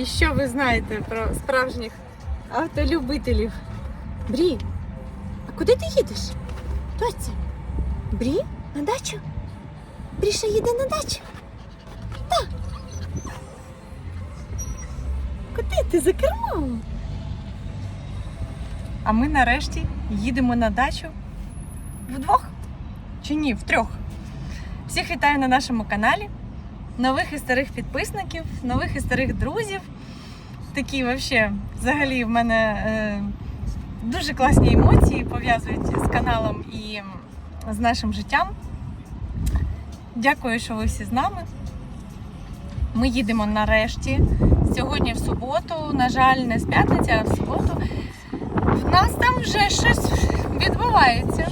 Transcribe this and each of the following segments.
І що ви знаєте про справжніх автолюбителів? Брі, а куди ти їдеш? Доця? Брі? На дачу? Бріша їде на дачу? Так. Куди ти за кермом? А ми нарешті їдемо на дачу вдвох. Чи ні, втрьох. Всіх вітаю на нашому каналі. Нових і старих підписників, нових і старих друзів. Такі вообще, взагалі, в мене е, дуже класні емоції пов'язують з каналом і з нашим життям. Дякую, що ви всі з нами. Ми їдемо нарешті. Сьогодні в суботу, на жаль, не з п'ятниці, а в суботу. В нас там вже щось відбувається.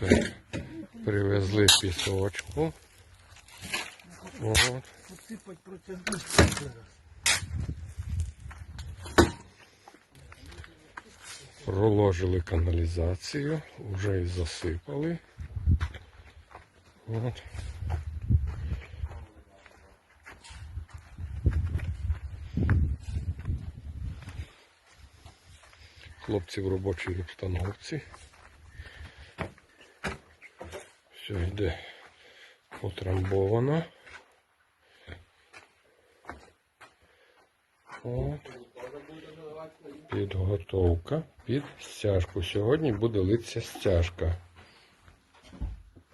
Так, привезли пісочку. От. Проложили каналізацію, вже і засипали. От. Хлопці в робочій обстановці. Все йде потрамбовано. От. Підготовка під стяжку. Сьогодні буде литися стяжка.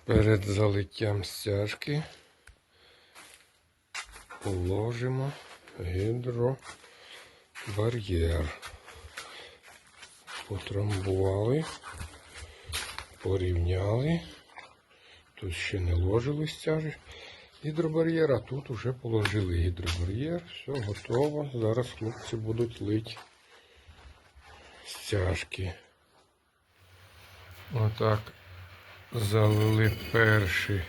Перед залиттям стяжки положимо гідробар'єр. Потрамбували, порівняли. Тут ще не ложили стяжі гідробар'єр, а тут вже положили гідробар'єр. Все готово. Зараз хлопці будуть лити стяжки. Отак залили перший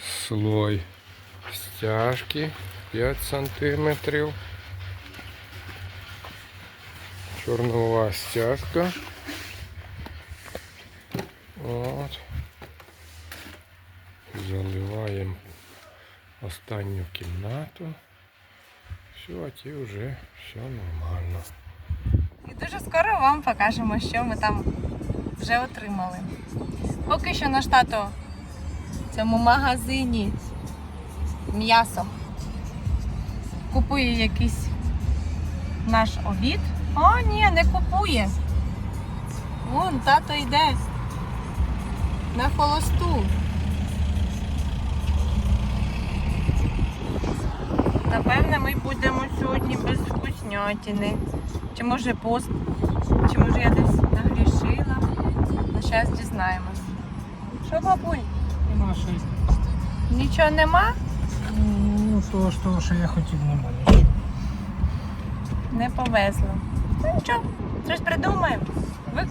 слой стяжки 5 сантиметрів. Чорнова стяжка. От. Заливаємо останню кімнату. Все, а ті вже все нормально. І дуже скоро вам покажемо, що ми там вже отримали. Поки що наш тато в цьому магазині м'ясо купує якийсь наш обід. О, ні, не купує. Вон, тато йде на холосту. Напевне, ми будемо сьогодні без вкуснятини. Чи може пост, чи може я десь нагрішила. Ну, зараз дізнаємось. Що, бабуль? Нема щось. Нічого нема? Ну, того ж того, що я хотів, нема нічого. Не повезло. Ну нічого, щось придумаємо. Ви,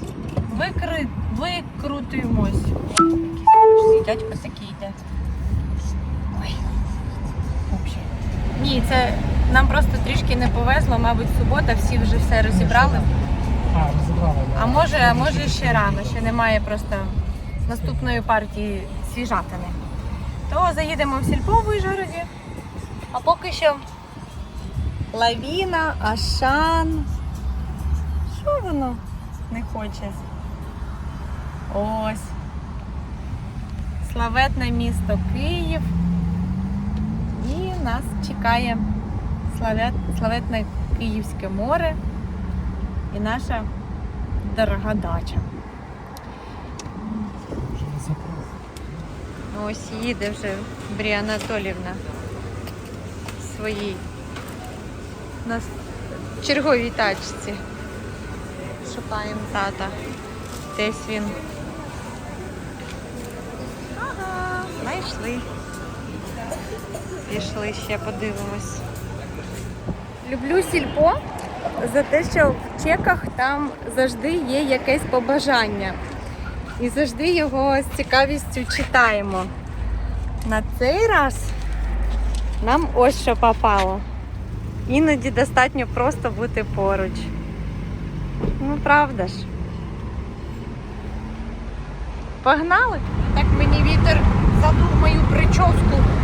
викри, викрутимось. Якийсь Дядько такий йде. Ой. Вообще. Ні, це нам просто трішки не повезло, мабуть, субота, всі вже все розібрали. А, розібрали. А може, а може ще рано, ще немає просто наступної партії свіжатини. То заїдемо в сільпо в Вижгороді. А поки що лавіна, Ашан. Що воно не хоче? Ось. Славетне місто Київ. Нас чекає славетне Київське море і наша дорога дача. Ось їде вже Брія Анатолівна своїй на черговій тачці. Шукаємо тата. Десь він. Ага, знайшли. Пішли ще подивимось. Люблю сільпо за те, що в чеках там завжди є якесь побажання. І завжди його з цікавістю читаємо. На цей раз нам ось що попало. Іноді достатньо просто бути поруч. Ну, правда ж. Погнали? Так мені вітер задув мою прическу.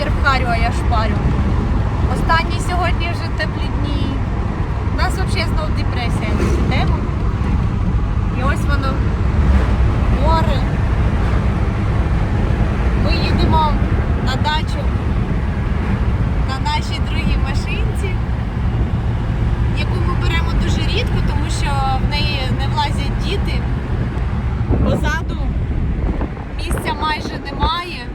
Вітер харю, а я шпарю. Останні сьогодні вже теплі дні. У нас взагалі знову депресія. Ми сидимо. І ось воно море. Ми їдемо на дачу на нашій другій машинці, яку ми беремо дуже рідко, тому що в неї не влазять діти. Позаду місця майже немає.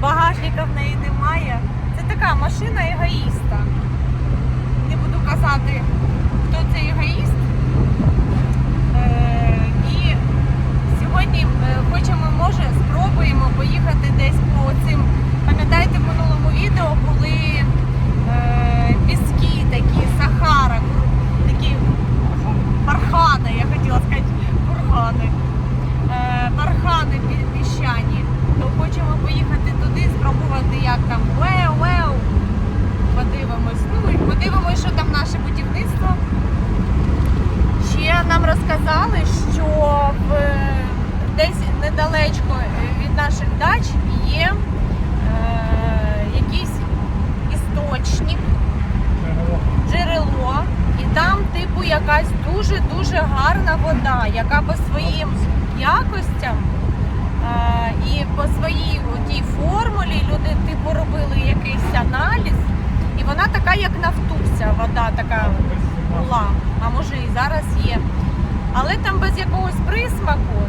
Багажника в неї немає. Це така машина егоїста. Не буду казати, хто цей егоїст. Е, і сьогодні е, хочемо, може, спробуємо поїхати десь по цим. Пам'ятаєте, в минулому відео були е, піски такі, Сахара, такі бархани, я хотіла сказати, бургани. Е, бархани пі- піщані. То хочемо поїхати туди, спробувати, як там веу-веу. Подивимось. Ну і подивимось, що там наше будівництво. Ще нам розказали, що в, десь недалечко від наших дач є е, якийсь істочник, джерело, і там, типу, якась дуже-дуже гарна вода, яка по своїм якостям е, і по своїй тій формулі люди типу робили якийсь аналіз, і вона така, як нафтуся, вода така була, а може і зараз є. Але там без якогось присмаку.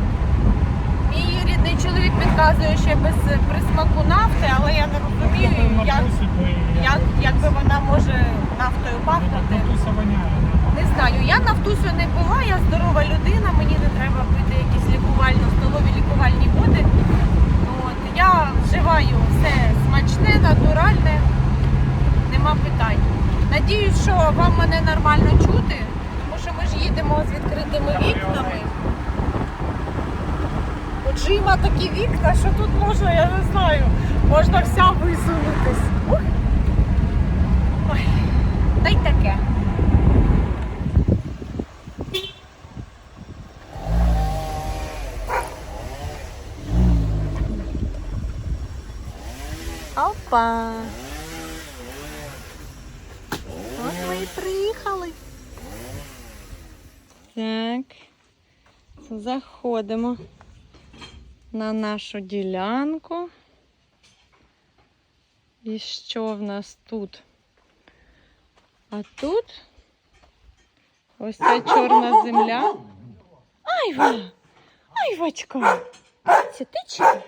Мій рідний чоловік підказує, що без присмаку нафти, але я не розумію, як, як, як би вона може нафтою пахнути. Знаю, я на втусю не була, я здорова людина, мені не треба пити якісь лікувально, столові лікувальні води. От, я вживаю все смачне, натуральне, нема питань. Надіюсь, що вам мене нормально чути, тому що ми ж їдемо з відкритими вікнами. У Джима такі вікна, що тут можна, я не знаю, можна вся висунутись. Ух. Ой, та й таке. Опа! От ми і приїхали. Так. Заходимо на нашу ділянку. І що в нас тут? А тут ось ця чорна земля. Айва! Айвачка! Це?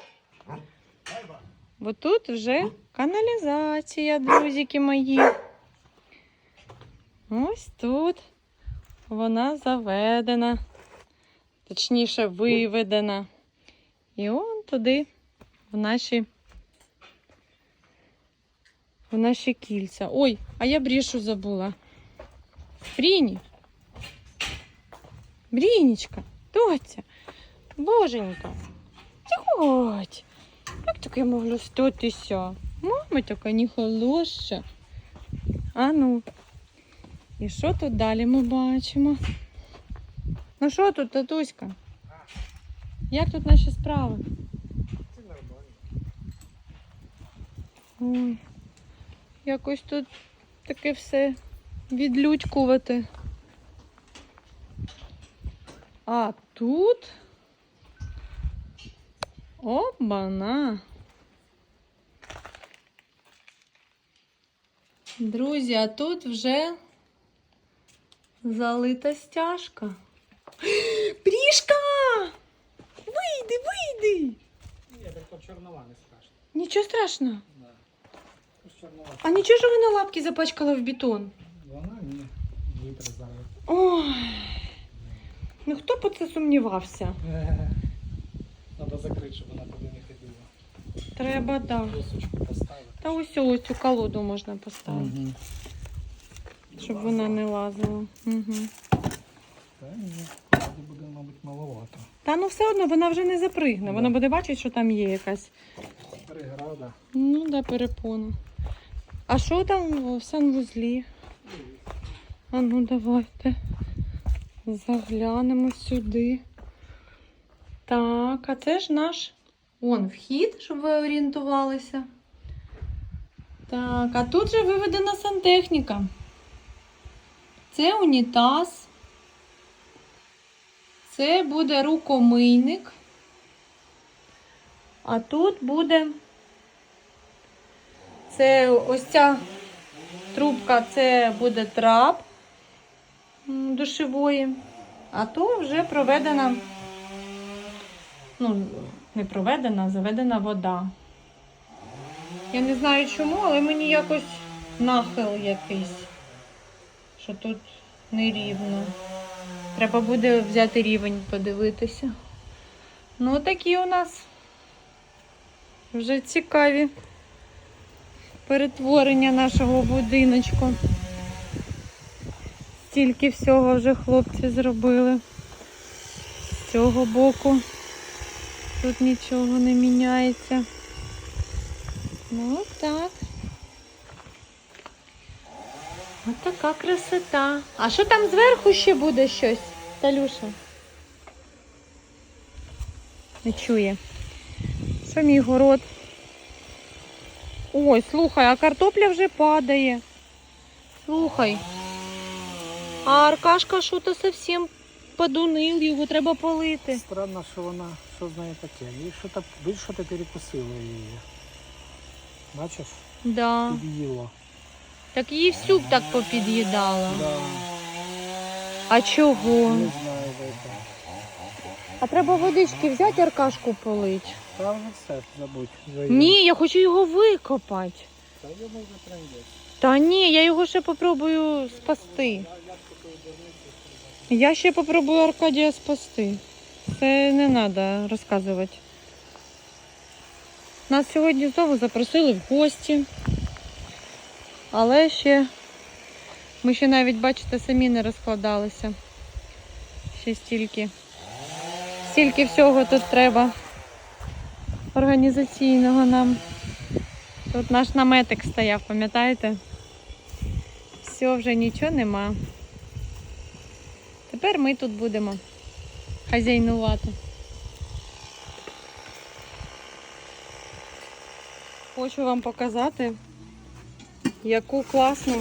Бо тут вже каналізація, друзики мої. Ось тут вона заведена, точніше виведена. І он туди, в наші, в наші кільця. Ой, а я брішу забула. Бріні. Брінічка, доця, боженька, заходь. Як таке могло статися? Мама така не холодша. А ну. І що тут далі ми бачимо? Ну що тут, татуська? Як тут наші справи? Це нормально. Ой, якось тут таке все відлюдькувати. А тут Обана. Друзі, а тут вже залита стяжка. Прішка! Вийди, вийди! Ні, так то чорнова не страшно. Нічого страшного. Да. А нічого ж вона лапки запачкала в бетон. Вона ні. Вітер зараз. Ой. Ну хто б це сумнівався? Треба закрити, щоб вона туди не ходила. Треба, так. Да. Поставити. Та ось ось цю колоду можна поставити, Угу. щоб вона не лазила. Угу. Та ні, тоді буде, мабуть, маловато. Та ну все одно вона вже не запригне. Вона буде бачити, що там є якась. Преграда. Ну, да, перепона. А що там в санвузлі? А ну давайте заглянемо сюди. Так, а це ж наш он вхід, щоб ви орієнтувалися. Так, а тут же виведена сантехніка. Це унітаз. Це буде рукомийник. А тут буде це ось ця трубка, це буде трап душевої, а то вже проведена, ну, не проведена, заведена вода. Я не знаю чому, але мені якось нахил якийсь, що тут нерівно. Треба буде взяти рівень, подивитися. Ну, такі у нас вже цікаві перетворення нашого будиночку. Стільки всього вже хлопці зробили. З цього боку тут нічого не міняється. Ну так. Ось така красота. А що там зверху ще буде щось? Талюша? Не чує. Що мій город? Ой, слухай, а картопля вже падає. Слухай. А Аркашка що-то зовсім подунив, його треба полити. Странно, що вона, що з нею таке. Їй що-то, будь що-то перекусило її. Бачиш? Да. Під'їло. Так її всю б так попід'їдала. Да. А чого? Не знаю. А треба водички взяти, Аркашку полить. Та вже все, забудь. Вже. Ні, я хочу його викопати. Та йому вже прийде. Та ні, я його ще попробую спасти. Я ще попробую Аркадія спасти. Це не треба розказувати. Нас сьогодні знову запросили в гості. Але ще ми ще навіть, бачите, самі не розкладалися. Ще стільки. Стільки всього тут треба організаційного нам. Тут наш наметик стояв, пам'ятаєте? Все, вже нічого нема. Тепер ми тут будемо хазяйнувати. Хочу вам показати, яку класну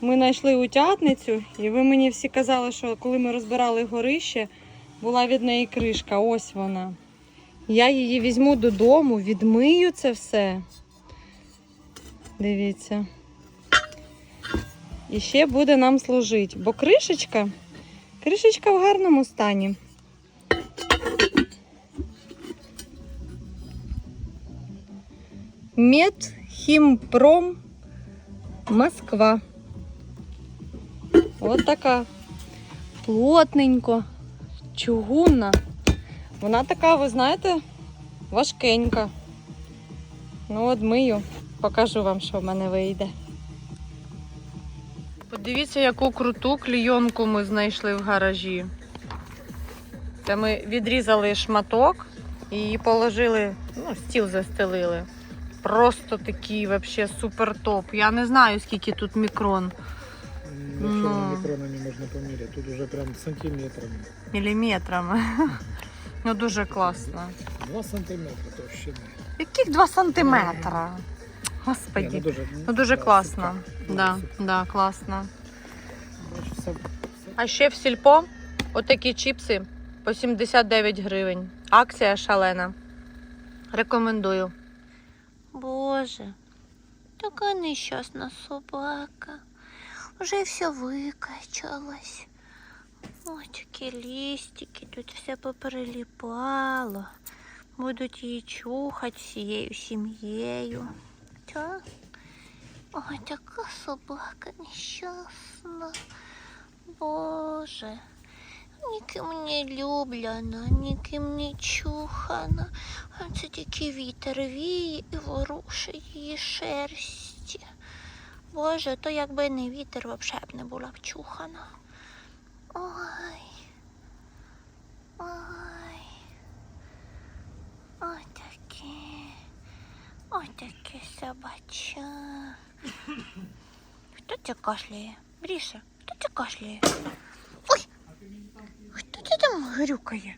ми знайшли утятницю. І ви мені всі казали, що коли ми розбирали горище, була від неї кришка. Ось вона. Я її візьму додому, відмию це все. Дивіться. І ще буде нам служити. Бо кришечка, кришечка в гарному стані. Медхімпром Москва. От така. Плотненько, чугунна. Вона така, ви знаєте, важкенька. Ну, от мию, покажу вам, що в мене вийде. Подивіться, яку круту клійонку ми знайшли в гаражі. Це ми відрізали шматок і положили, ну, стіл застелили. Просто такий вообще супер топ. Я не знаю, скільки тут мікрон. Якщо Ну. мікронами можна поміряти, тут уже прям сантиметрами. Міліметрами. Ну дуже класно. Два сантиметри товщини. Яких 2 сантиметра? Ні, Господі. дуже, Ну дуже да, класно. супер. Да, да, класно. А ще в сільпо отакі чіпси по 79 гривень. Акція шалена. Рекомендую. Боже, така нещасна собака. Уже все викачалось. Ось такі лістики, тут все попереліпало. Будуть її чухати всією сім'єю. Та? Ой, така собака нещасна. Боже. Ніким не люблена, ніким не чухана. А це тільки вітер віє і ворушить її шерсті. Боже, то якби не вітер, взагалі б не була б чухана. Ой. Ой. Ой таке. Ой таке собача. Хто це кашляє? Бріша, хто це кашляє? Хто це там грюкає?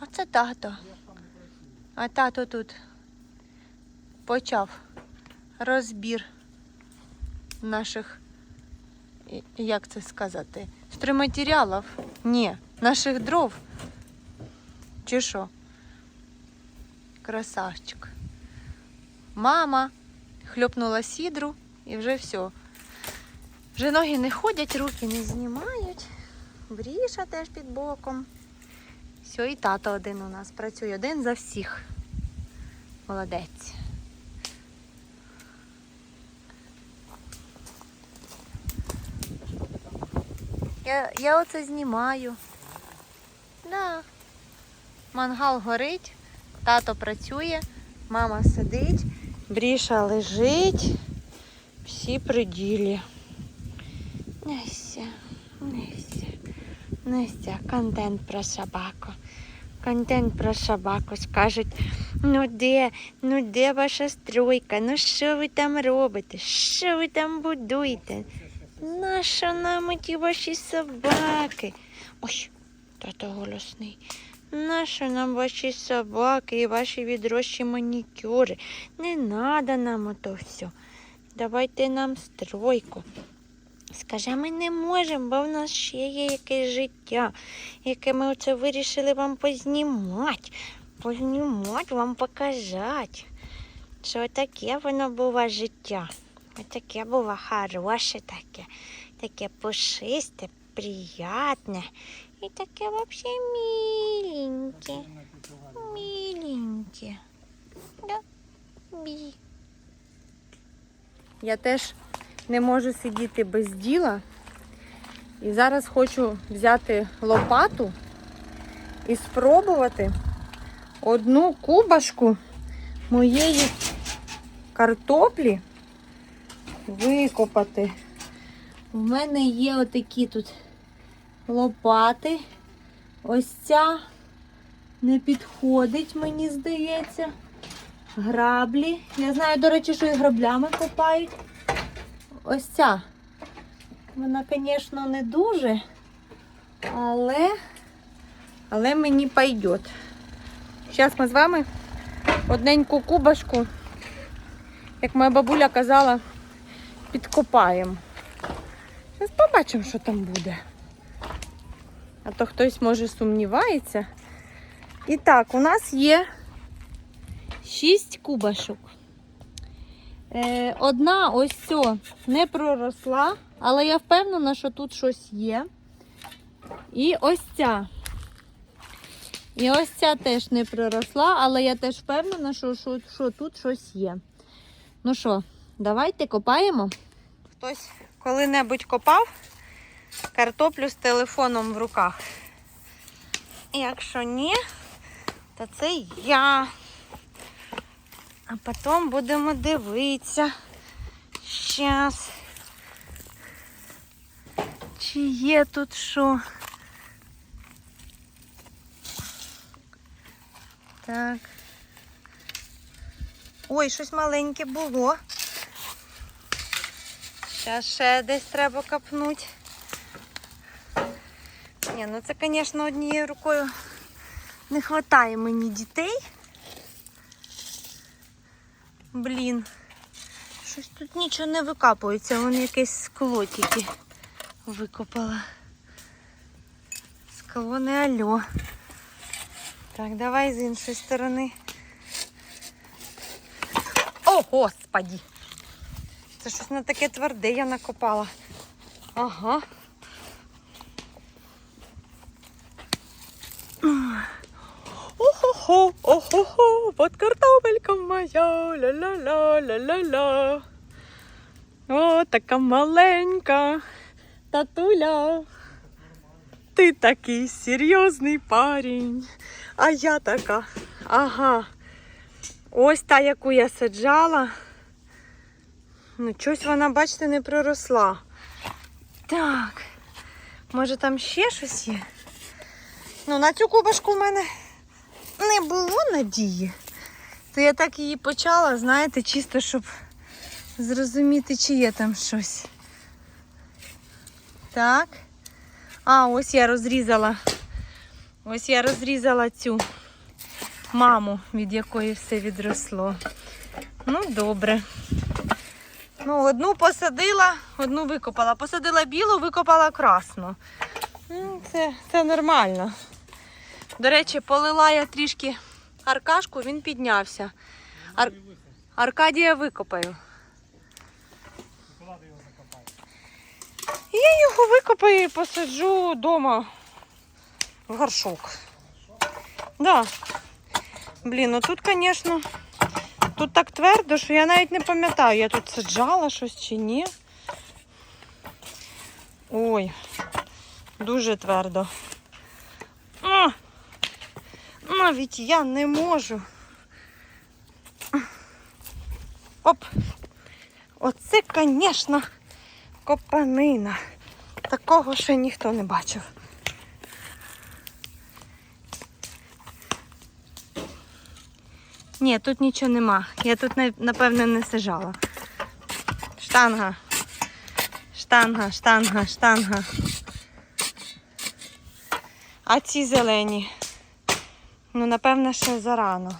А це тато. А тато тут почав розбір наших, як це сказати, стройматеріалів. Ні, наших дров. Чи що? Красавчик. Мама хльопнула сідру і вже все. Вже ноги не ходять, руки не знімають. Бріша теж під боком. Все, і тато один у нас працює, один за всіх. Молодець. Я, я оце знімаю. Да. Мангал горить, тато працює, мама сидить, бріша лежить. Всі при ділі. Неся, Неся, Неся, контент про собаку. Контент про собаку. Скажуть, ну де, ну де ваша стройка? Ну що ви там робите? Що ви там будуєте? Нащо нам ті ваші собаки? Ой, тато голосний. Нащо нам ваші собаки і ваші відрощі манікюри? Не надо нам ото все. Давайте нам стройку. Скаже, ми не можемо, бо в нас ще є якесь життя, яке ми оце вирішили вам познімати, познімати, вам показати. Що таке воно було життя. Таке було хороше таке, таке пушисте, приятне і таке взагалі миленьке. Миленьке. Да? Бі. Я теж не можу сидіти без діла. І зараз хочу взяти лопату і спробувати одну кубашку моєї картоплі викопати. У мене є отакі тут лопати. Ось ця не підходить, мені здається. Граблі. Я знаю, до речі, що і граблями копають. Ось ця. Вона, звісно, не дуже, але, але мені пойде. Зараз ми з вами одненьку кубашку, як моя бабуля казала, підкопаємо. Зараз побачимо, що там буде. А то хтось може сумнівається. І так, у нас є 6 кубашок. Е, одна ось ця не проросла, але я впевнена, що тут щось є. І ось ця. І ось ця теж не проросла, але я теж впевнена, що, що, що тут щось є. Ну що, давайте копаємо. Хтось коли-небудь копав картоплю з телефоном в руках. Якщо ні, то це я. А потім будемо дивитися. Щас. Чи є тут що? Так. Ой, щось маленьке було. Зараз ще десь треба копнути. Ні, ну це, звісно, однією рукою не вистачає мені дітей. Блін. Щось тут нічого не викапується, вон якесь скло тільки викопала. Скло не альо. Так, давай з іншої сторони. О, господі! Це щось не таке тверде я накопала. Ага. Охо-хо, охо-хо, вот картопелька моя, ля-ля-ля, ля-ля-ля. О, така маленька татуля. Ти такий серйозний парень. А я така. Ага. Ось та, яку я саджала. Ну, щось вона, бачите, не проросла. Так. Може там ще щось є? Ну, на цю кубашку в мене не було надії. То я так її почала, знаєте, чисто, щоб зрозуміти, чи є там щось. Так. А, ось я розрізала. Ось я розрізала цю маму, від якої все відросло. Ну, добре. Ну, одну посадила, одну викопала. Посадила білу, викопала красну. Ну, Це, це нормально. До речі, полила я трішки аркашку, він піднявся. Ар... Аркадія викопаю. Я його викопаю і посаджу вдома в горшок. Да. Блін, ну тут, звісно, тут так твердо, що я навіть не пам'ятаю, я тут саджала щось чи ні. Ой, дуже твердо. Навіть я не можу. Оп! Оце, звісно, копанина. Такого ще ніхто не бачив. Ні, тут нічого нема. Я тут, напевне, не сажала. Штанга. Штанга, штанга, штанга. А ці зелені. Ну, напевне, ще зарано.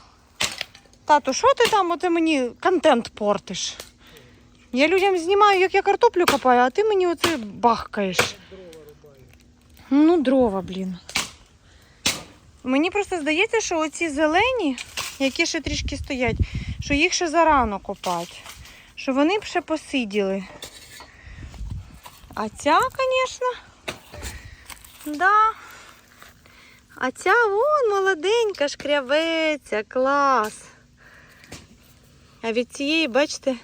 Тату, що ти там? Оти мені контент портиш? Я людям знімаю, як я картоплю копаю, а ти мені оце бахкаєш. Ну, дрова, блін. Мені просто здається, що оці зелені, які ще трішки стоять, що їх ще зарано копати. Що вони б ще посиділи. А ця, звісно, да. А ця вон молоденька, шкряветься, клас. А від цієї, бачите,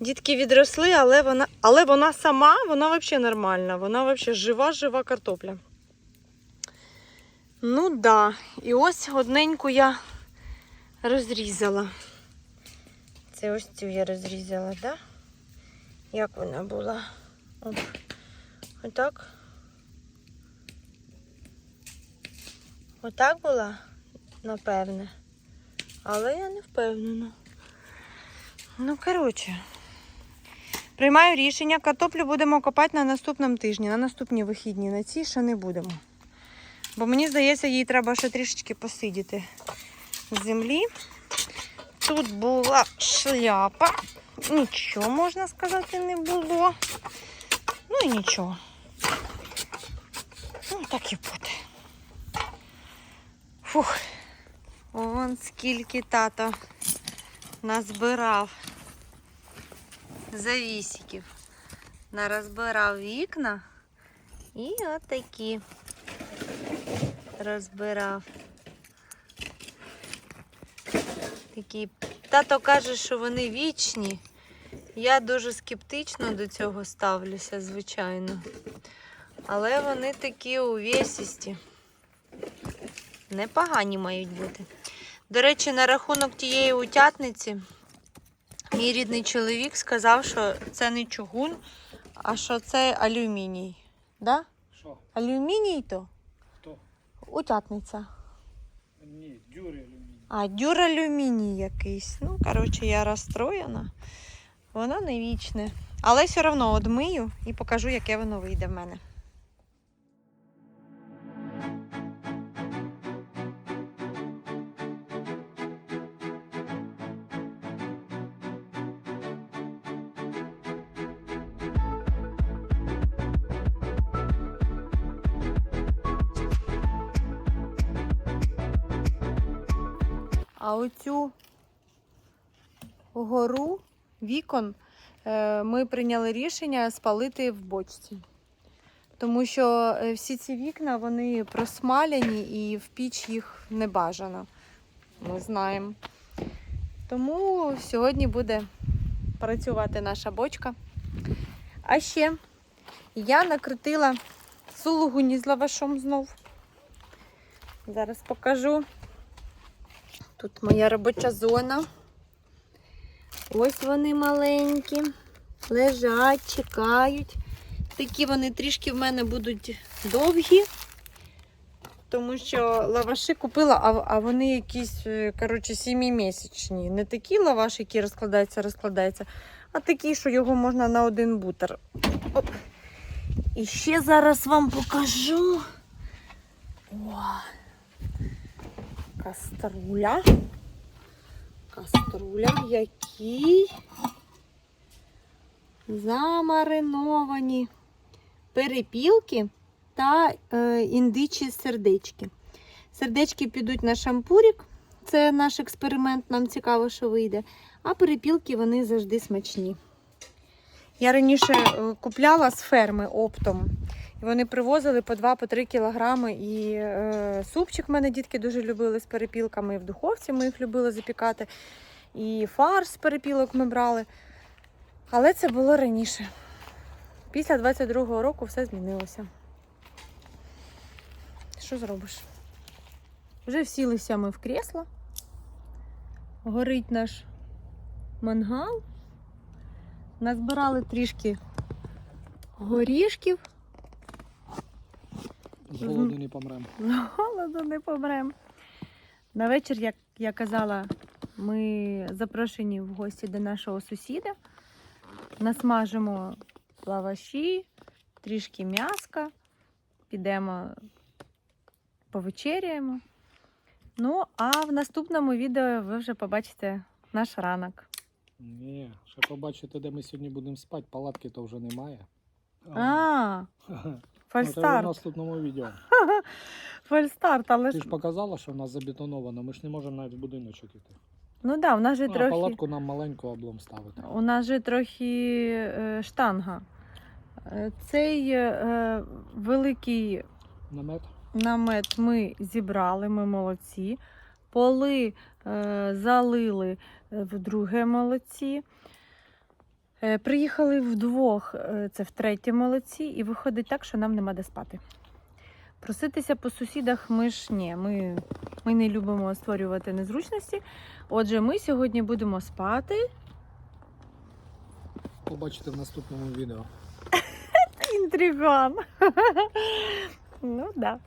дітки відросли, але вона, але вона сама, вона взагалі нормальна. Вона взагалі жива-жива картопля. Ну да. І ось одненьку я розрізала. Це ось цю я розрізала, так? Да? Як вона була? Оп. Отак. Отак була, напевне. Але я не впевнена. Ну, коротше, приймаю рішення. Картоплю будемо копати на наступному тижні, на наступні вихідні. На ці ще не будемо. Бо мені здається, їй треба ще трішечки посидіти з землі. Тут була шляпа. Нічого, можна сказати, не було. Ну і нічого. Ну, так і буде. Фух. Вон скільки тато назбирав завісиків. Нарозбирав вікна і отакі розбирав. Такі. Тато каже, що вони вічні. Я дуже скептично до цього ставлюся, звичайно. Але вони такі увесісті. Непогані мають бути. До речі, на рахунок тієї утятниці, мій рідний чоловік сказав, що це не чугун, а що це алюміній. Да? Що? Алюміній то? Хто? Утятниця. Ні, дюри алюміній. А, дюралюміній якийсь. Ну, коротше, я розстроєна. Воно не вічне. Але все одно одмию і покажу, яке воно вийде в мене. А оцю гору вікон е, ми прийняли рішення спалити в бочці. Тому що е, всі ці вікна вони просмаляні і в піч їх не бажано. Ми знаємо. Тому сьогодні буде працювати наша бочка. А ще я накрутила сулугуні з лавашом знов. Зараз покажу. Тут моя робоча зона. Ось вони маленькі, лежать, чекають. Такі вони трішки в мене будуть довгі, тому що лаваші купила, а, вони якісь, е, коротше, сімімісячні. Не такі лаваші, які розкладаються, розкладаються, а такі, що його можна на один бутер. Оп. І ще зараз вам покажу. О, каструля. Каструля, в якій замариновані перепілки та е, індичі сердечки. Сердечки підуть на шампурік. Це наш експеримент, нам цікаво, що вийде. А перепілки вони завжди смачні. Я раніше е, купляла з ферми оптом. Вони привозили по 2-3 кілограми. І е, супчик в мене дітки дуже любили з перепілками. І в духовці ми їх любили запікати. І фарш з перепілок ми брали. Але це було раніше. Після 22-го року все змінилося. Що зробиш? Вже всілися ми в кресло. Горить наш мангал. Назбирали трішки горішків. З голоду не помрем. З голоду не помрем. На вечір, як я казала, ми запрошені в гості до нашого сусіда. Насмажимо лаваші, трішки м'яска, підемо повечеряємо. Ну, а в наступному відео ви вже побачите наш ранок. Ні, ще побачите, де ми сьогодні будемо спати, палатки то вже немає. А, Ну, це вже в фальстарт. наступному відео. Фальстарт, але Ти ж. показала, що в нас забетоновано, ми ж не можемо навіть в будиночок іти. Ну да, у нас же Ну, а трохи. палатку нам маленьку облом ставити. У нас же трохи е, штанга. Е, Цей е, великий Намет. намет ми зібрали, ми молодці. Поли е, залили е, вдруге молодці. Е, приїхали вдвох, е, це втретє молодці, і виходить так, що нам нема де спати. Проситися по сусідах ми ж ні, ми, ми не любимо створювати незручності. Отже, ми сьогодні будемо спати. Побачите в наступному відео. Інтриган. ну, да.